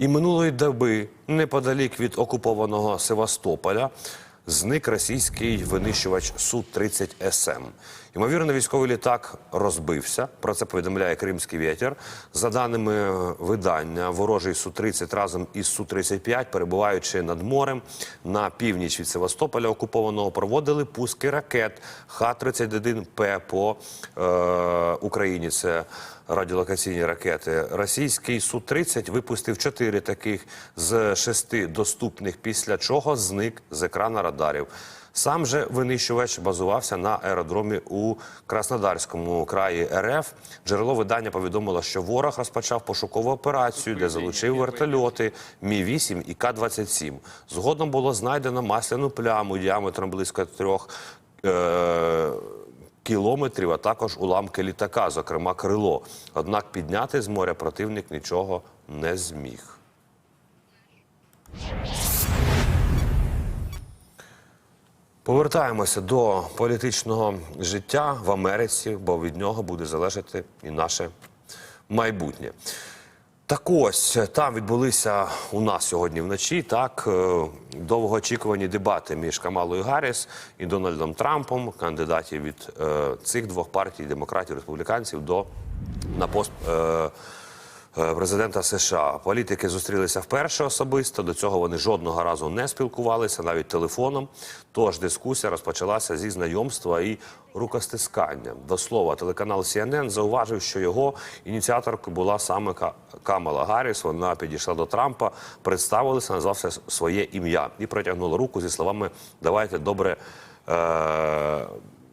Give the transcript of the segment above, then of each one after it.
І минулої доби, неподалік від окупованого Севастополя, зник російський винищувач Су-30 СМ. Ймовірно, військовий літак розбився. Про це повідомляє Кримський вітер. За даними видання, ворожий Су-30 разом із Су-35, перебуваючи над морем на північ від Севастополя окупованого, проводили пуски ракет Х-31П по е, Україні. Це радіолокаційні ракети. Російський Су-30 випустив чотири таких з шести доступних, після чого зник з екрана радарів. Сам же винищувач базувався на аеродромі у Краснодарському краї РФ. Джерело видання повідомило, що ворог розпочав пошукову операцію, де залучив вертольоти Мі 8 і К-27. Згодом було знайдено масляну пляму діаметром близько трьох. Е- кілометрів, а також уламки літака, зокрема крило. Однак підняти з моря противник нічого не зміг. Повертаємося до політичного життя в Америці, бо від нього буде залежати і наше майбутнє. Так ось там відбулися у нас сьогодні вночі так е, довгоочікувані дебати між Камалою Гарріс і Дональдом Трампом, кандидатів від е, цих двох партій демократів республіканців до на пост. Е, Президента США політики зустрілися вперше особисто. До цього вони жодного разу не спілкувалися, навіть телефоном. Тож дискусія розпочалася зі знайомства і рукостискання. До слова, телеканал CNN зауважив, що його ініціаторкою була саме Камала Гарріс. Вона підійшла до Трампа, представилася, назвався своє ім'я і протягнула руку зі словами Давайте добре е-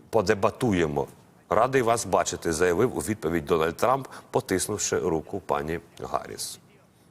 подебатуємо. Радий вас бачити, заявив у відповідь Дональд Трамп, потиснувши руку пані Гарріс.